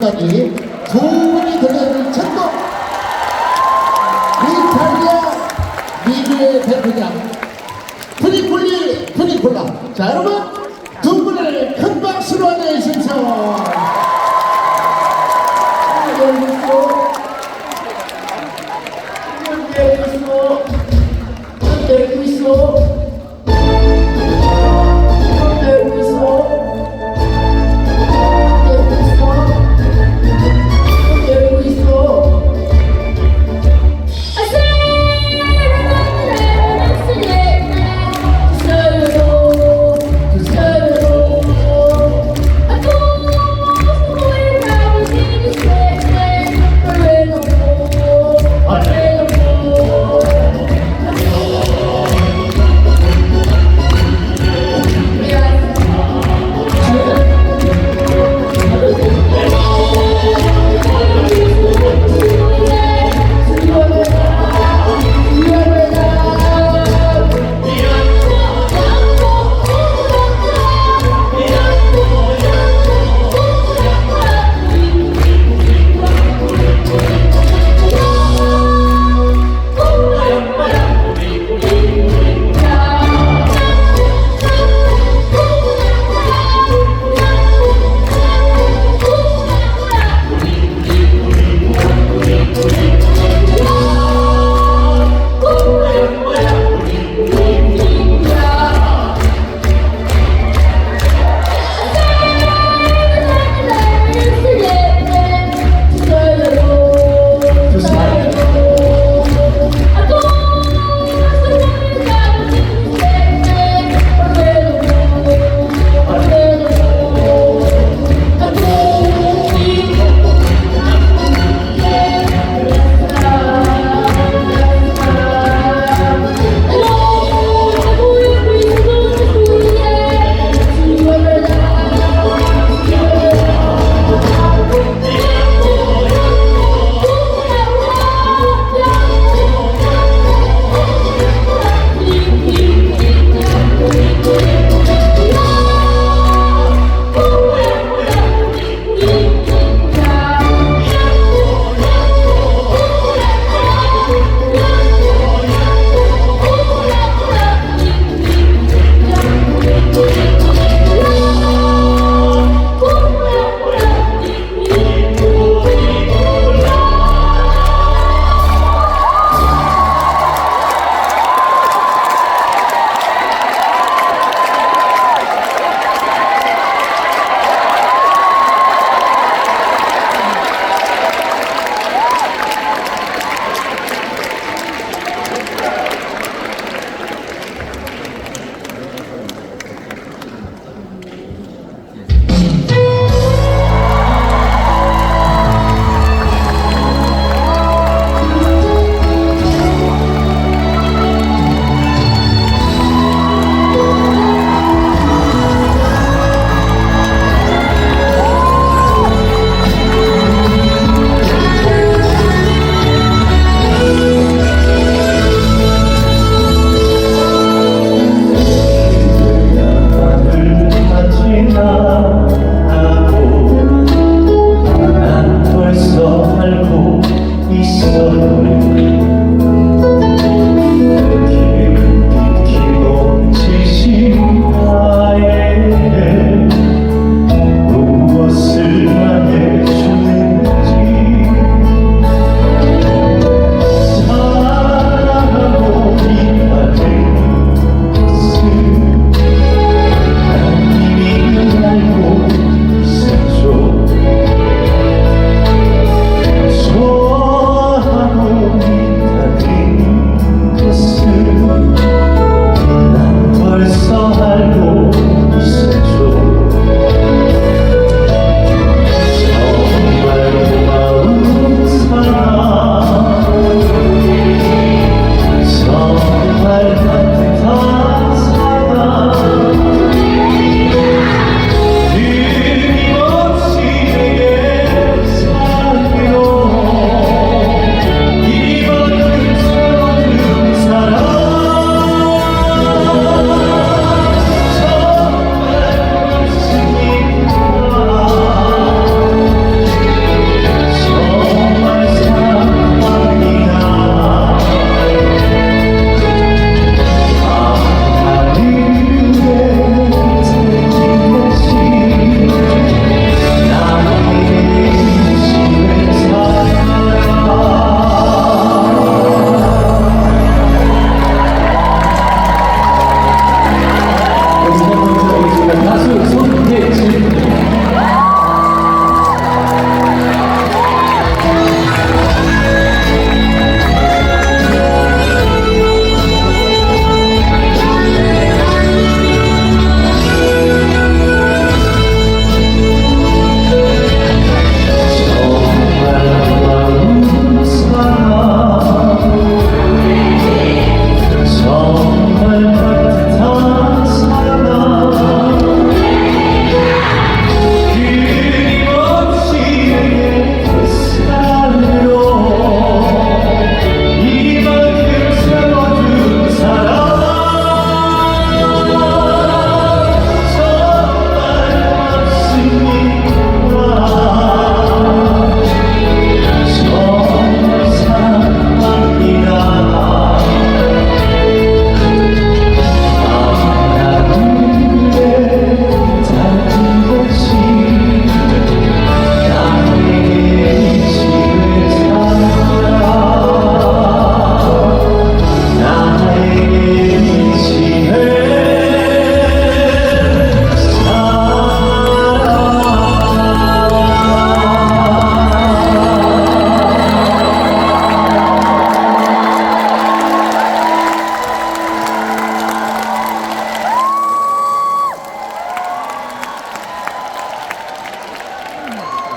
까지 두 분이 들려줄 천국 이탈리아 리그의 대표장 프리콜리 프리콜라. 자 여러분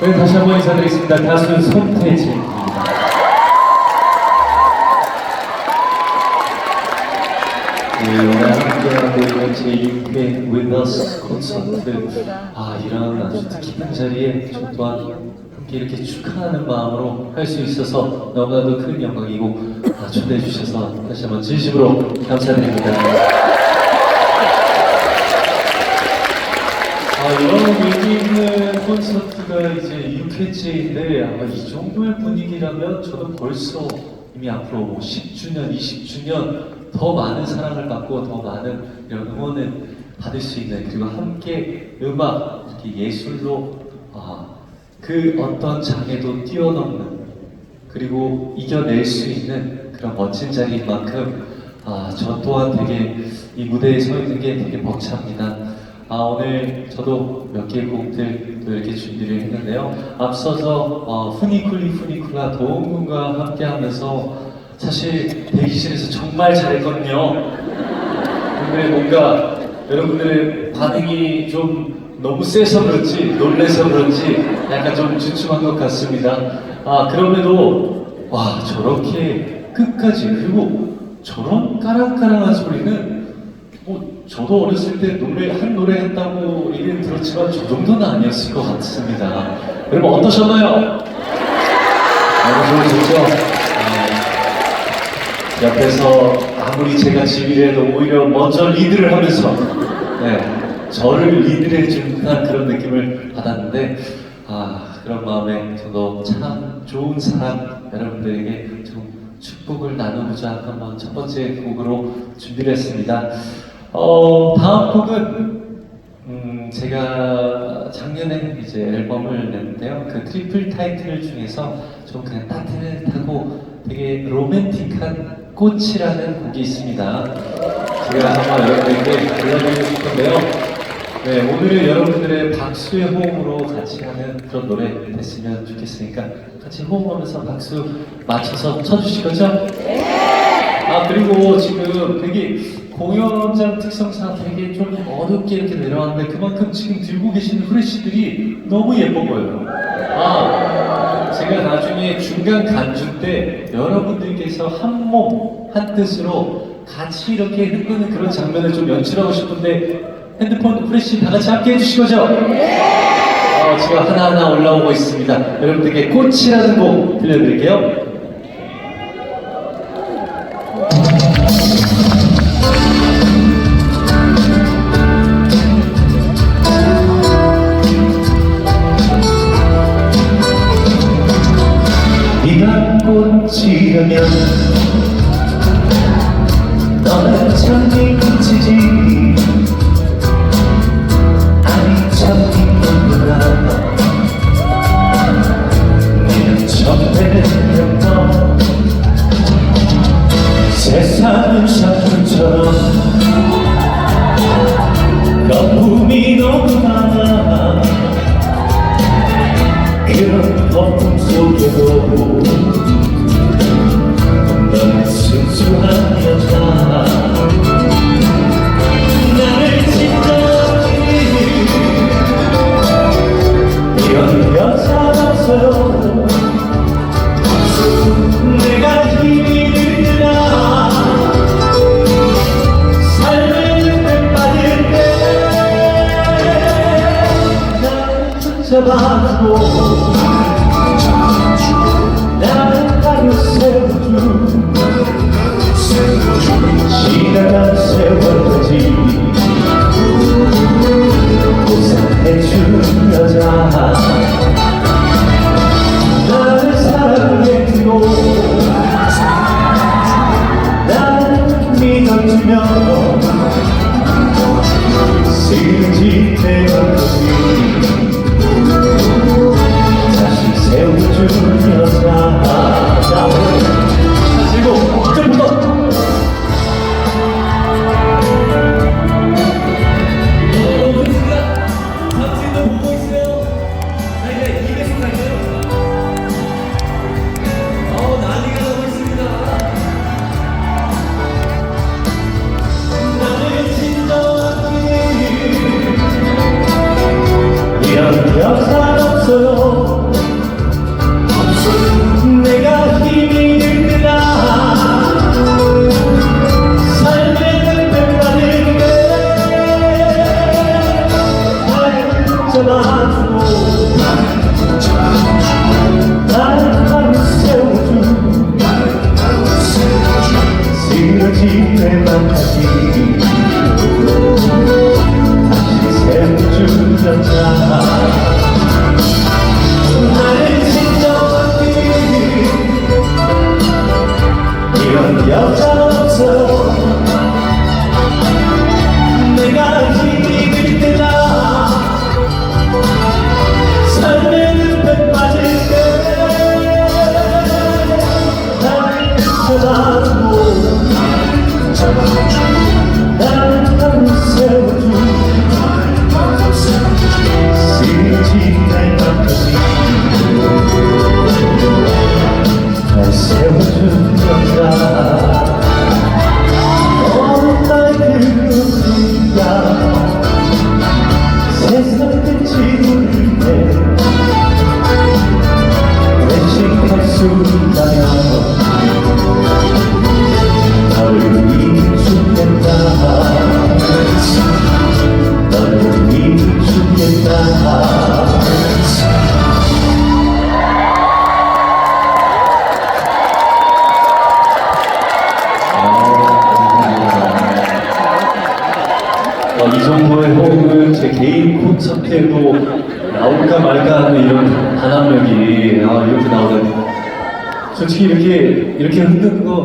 인사드리겠습니다. 가수 손태진입니다. 네, 오늘 함께하고 있는 제6회 With Us 콘서트 아 이런 아주 뜻깊은 자리에 저 또한 함께 이렇게 축하하는 마음으로 할 수 있어서 너무나도 큰 영광이고 아, 초대해 주셔서 다시 한번 진심으로 감사드립니다. 아, 의미 있는 콘서트가 이제 6회째인데 아마 이 정도의 분위기라면 저는 벌써 이미 앞으로 뭐 10주년, 20주년 더 많은 사랑을 받고 더 많은 이런 응원을 받을 수 있는 그리고 함께 음악, 이렇게 예술로 아, 그 어떤 장애도 뛰어넘는 그리고 이겨낼 수 있는 그런 멋진 자리인 만큼 아, 저 또한 되게 이 무대에 서 있는 게 되게 벅찹니다. 아, 오늘 저도 몇 개의 곡들 또 이렇게 준비를 했는데요. 앞서서 어, 후니쿨리 후니쿨라 도움군과 함께 하면서 사실 대기실에서 정말 잘했거든요. 근데 뭔가 여러분들의 반응이 좀 너무 세서 그런지 놀래서 그런지 약간 좀 주춤한 것 같습니다. 아 그럼에도 와 저렇게 끝까지 그리고 저런 까랑까랑한 소리는 뭐 저도 어렸을 때 노래 한 노래 했다고 얘기는 들었지만 저 정도는 아니었을 것 같습니다. 여러분 어떠셨나요? 너무 좋으셨죠? 아, 옆에서 아무리 제가 지휘를 해도 오히려 먼저 리드를 하면서 네, 저를 리드해 주는 그런 느낌을 받았는데 아 그런 마음에 저도 참 좋은 사람 여러분들에게 좀 축복을 나누고자 한번 첫 번째 곡으로 준비를 했습니다. 어, 다음 곡은 음, 제가 작년에 이제 앨범을 냈는데요. 그 트리플 타이틀 중에서 좀 그냥 따뜻하고 되게 로맨틱한 꽃이라는 곡이 있습니다. 제가 한번 여러분들께 들려드리고 싶은데요. 네, 오늘은 여러분들의 박수의 호응으로 같이 하는 그런 노래 됐으면 좋겠으니까 같이 호응하면서 박수 맞춰서 쳐주실 거죠? 아 그리고 지금 되게 공연장 특성상 되게 좀 어둡게 이렇게 내려왔는데 그만큼 지금 들고 계시는 후레쉬들이 너무 예뻐 보여요. 아 제가 나중에 중간 간주 때 여러분들께서 한 몸 한 뜻으로 같이 이렇게 흔드는 그런 장면을 좀 연출하고 싶은데 핸드폰 후레쉬 다 같이 함께 해주실 거죠? 어, 지금 하나하나 올라오고 있습니다. 여러분들께 꽃이라는 곡 들려드릴게요. 거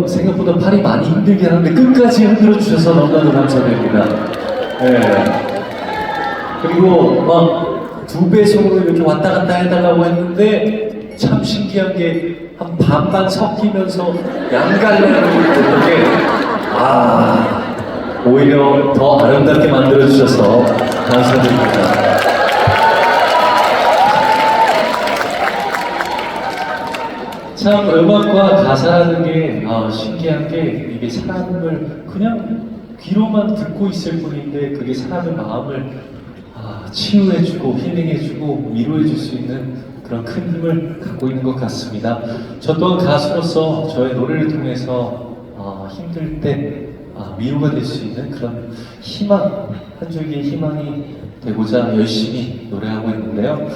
생각보다 팔이 많이 힘들긴 한데 끝까지 흔들어 주셔서 너무나도 감사드립니다. 예. 그리고 막 두 배속으로 이렇게 왔다 갔다 해달라고 했는데 참 신기한 게 한 반반 섞이면서 양갈래로 되는 게 아. 오히려 더 아름답게 만들어 주셔서 감사드립니다. 참 음악과 가사라는 게 아, 신기한 게 이게 사람을 그냥 귀로만 듣고 있을 뿐인데 그게 사람의 마음을 아, 치유해주고 힐링해주고 위로해줄 수 있는 그런 큰 힘을 갖고 있는 것 같습니다. 저 또한 가수로서 저의 노래를 통해서 아, 힘들 때 아, 위로가 될 수 있는 그런 희망, 한 줄기의 희망이 되고자 열심히 노래하고 있는데요.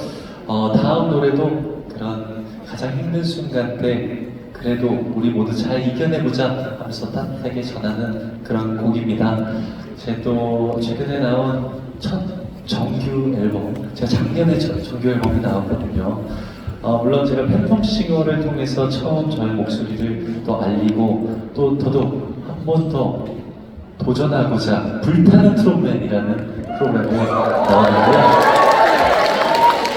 어, 다음 노래도 그런 가장 힘든 순간 때 그래도 우리 모두 잘 이겨내보자 하면서 따뜻하게 전하는 그런 곡입니다. 제 또 최근에 나온 첫 정규 앨범, 제가 작년에 첫 정규 앨범이 나왔거든요. 어, 물론 제가 팬텀싱어를 통해서 처음 저의 목소리를 또 알리고 또 더더욱 한 번 더 도전하고자 불타는 트롯맨이라는 프로그램에 나왔는데요.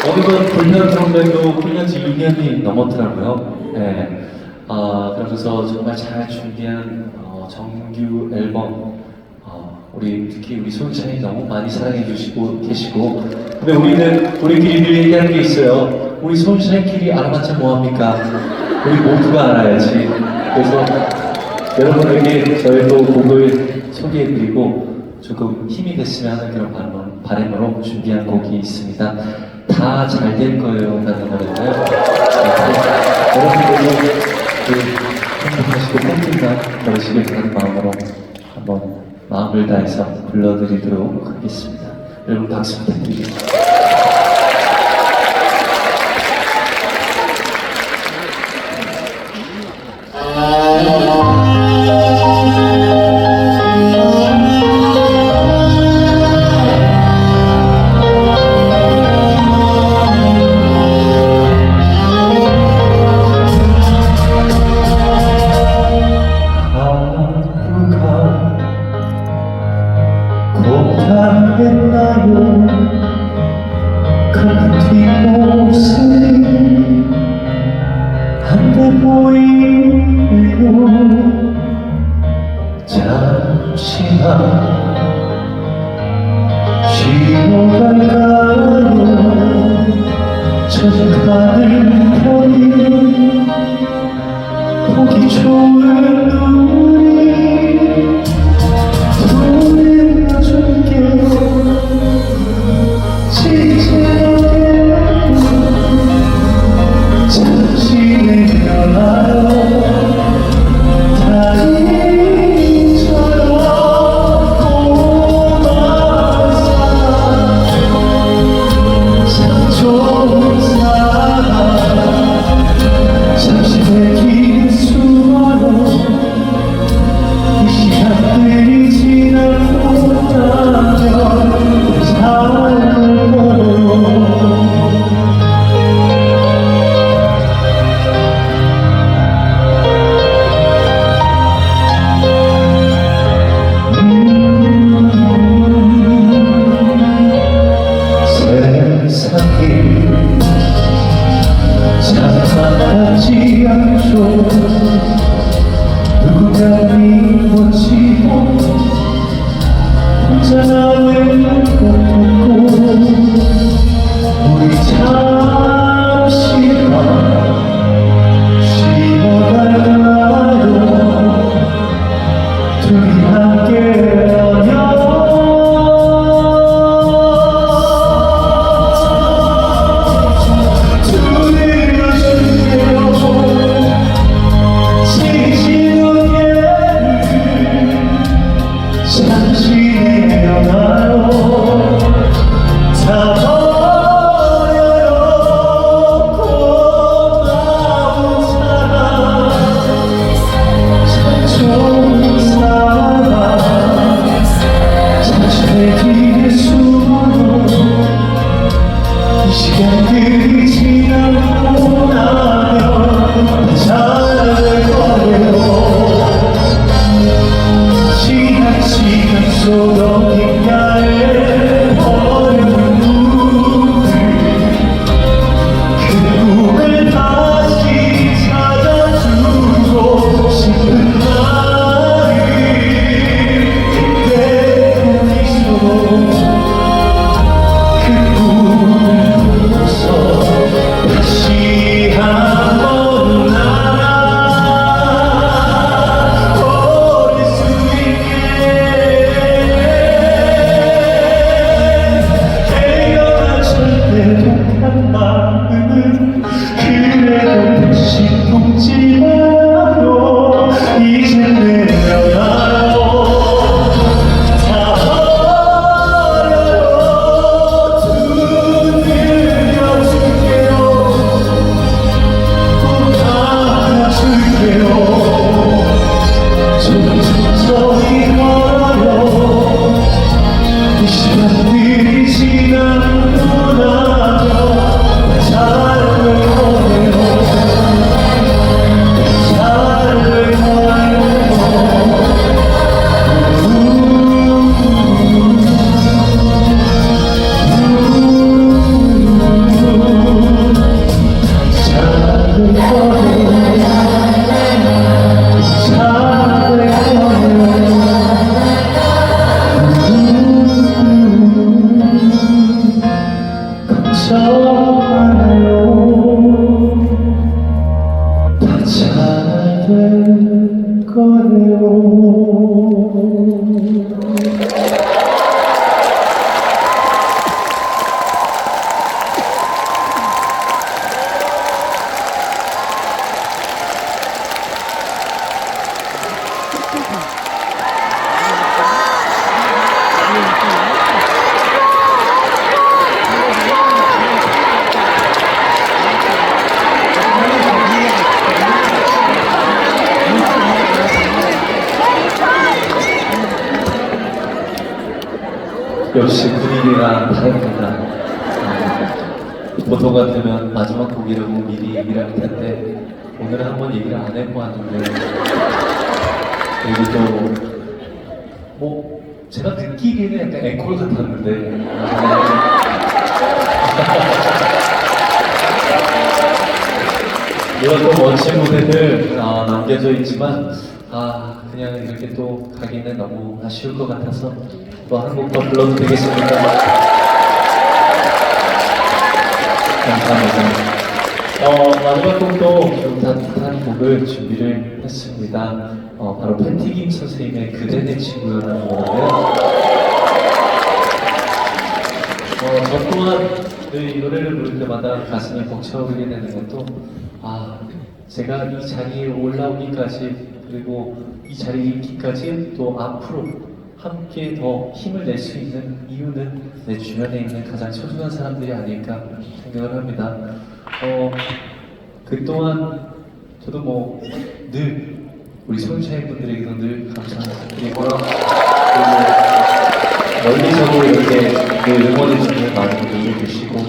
어느덧 트롯맨도 훈련 지 2년이 넘었더라고요. 네. 아, 그러면서 정말 잘 준비한 어, 정규 앨범 어, 우리 특히 우리 소유찬이 너무 많이 사랑해 주시고 계시고 근데 우리는 우리끼리 늘 얘기하는 게 있어요 우리 소유찬끼리 알아봤자 뭐합니까 우리 모두가 알아야지 그래서 여러분에게 저희 또 곡을 소개해드리고 조금 힘이 됐으면 하는 그런 바람, 바람으로 준비한 곡이 있습니다 다 잘 될 거예요 라는 노래인데요 네, 여러분들이 그 행복하시고 팬들과 걸으시길 바라는 마음으로 한번 마음을 다해서 불러드리도록 하겠습니다. 여러분 박수 부탁드립니다. 하루 그 뒷모 역시 분위기가 다릅니다. 보통 같으면 마지막 곡이라고 미리 얘기를 할 텐데 오늘은 한번 얘기를 안 해보았는데 그리고 또뭐 제가 듣기에는 약간 앵콜 같았는데 이런 또 멋진 무대들 아, 남겨져 있지만 아 그냥 이렇게 또 가기는 너무 아쉬울 것 같아서 또한 곡 더 불러도 되겠습니까? 감사합니다. 어, 마지막 곡도 좀 따뜻한 곡을 준비를 했습니다. 어, 바로 팬티김 선생님의 그대 내 친구라는 노래인데요. 어, 저 또한 늘 이 노래를 부를 때마다 가슴이 벅차오르게 되는 것도 아 제가 이 자리에 올라오기까지 그리고 이 자리에 있기까지 또 앞으로 함께 더 힘을 낼 수 있는 이유는 내 주변에 있는 가장 소중한 사람들이 아닐까 생각을 합니다. 어, 그 또한 저도 뭐 늘 우리 소유자인 분들에게도 늘 감사드리고요. 멀리서도 이렇게 그 응원해주는 많은 분들도 계시고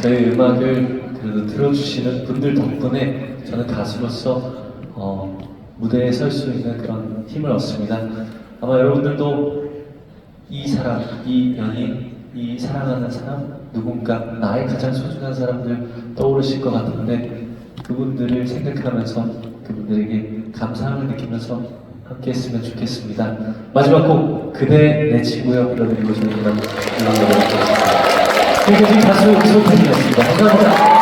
저희 음악을 그래도 들어주시는 분들 덕분에 저는 가수로서 어, 무대에 설 수 있는 그런 힘을 얻습니다. 아마 여러분들도 이 사람, 이 연인, 이 사랑하는 사람, 누군가 나의 가장 소중한 사람들 떠오르실 것 같은데 그분들을 생각하면서 그분들에게 감사함을 느끼면서 함께 했으면 좋겠습니다. 마지막 곡 그대 내 친구여 불러드리고 저희는 불러드리도록 하겠습니다. 지금까지 가수 이소팬이었습니다. 감사합니다.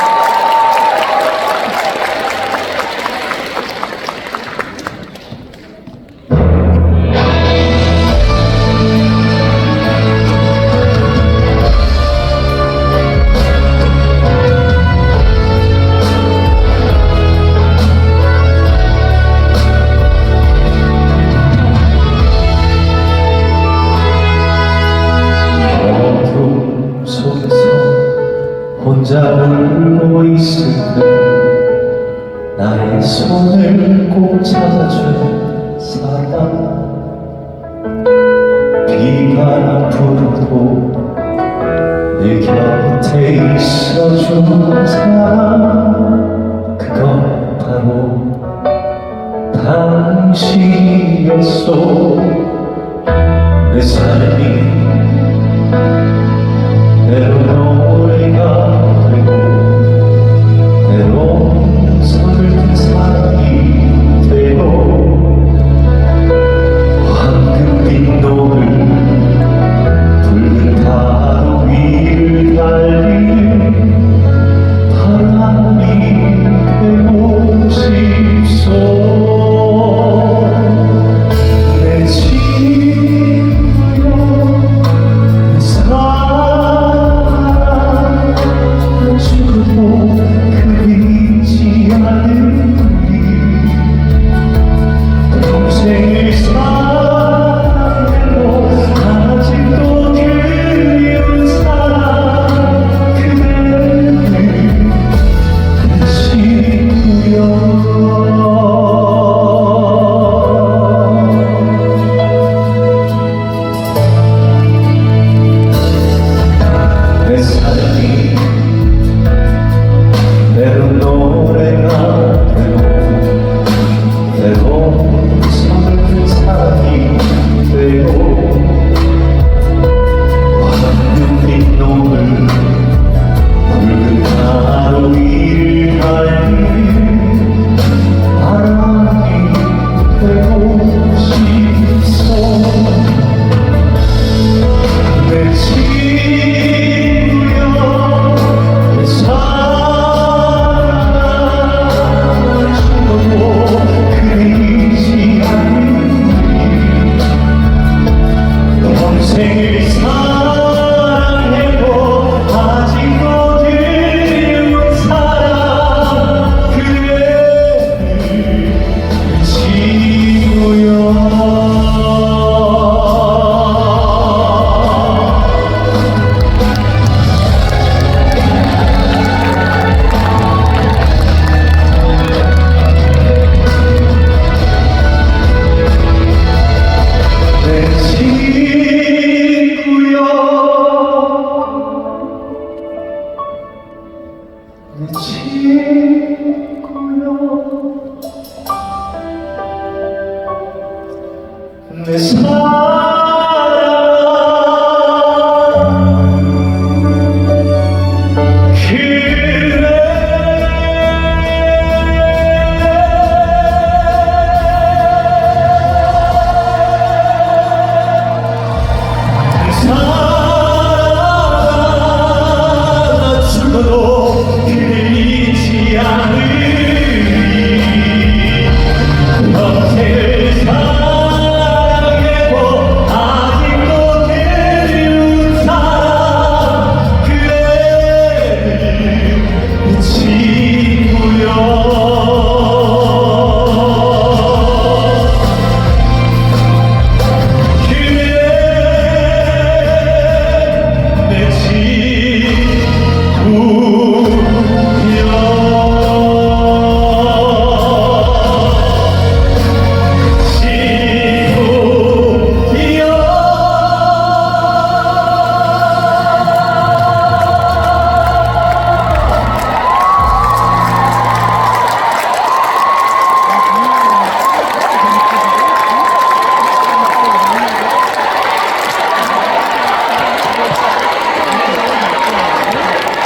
손을 꼭 잡아준 사람. 비가 불어도 내 곁에 있어준 사람. 그건 바로 당신이었어 내 삶이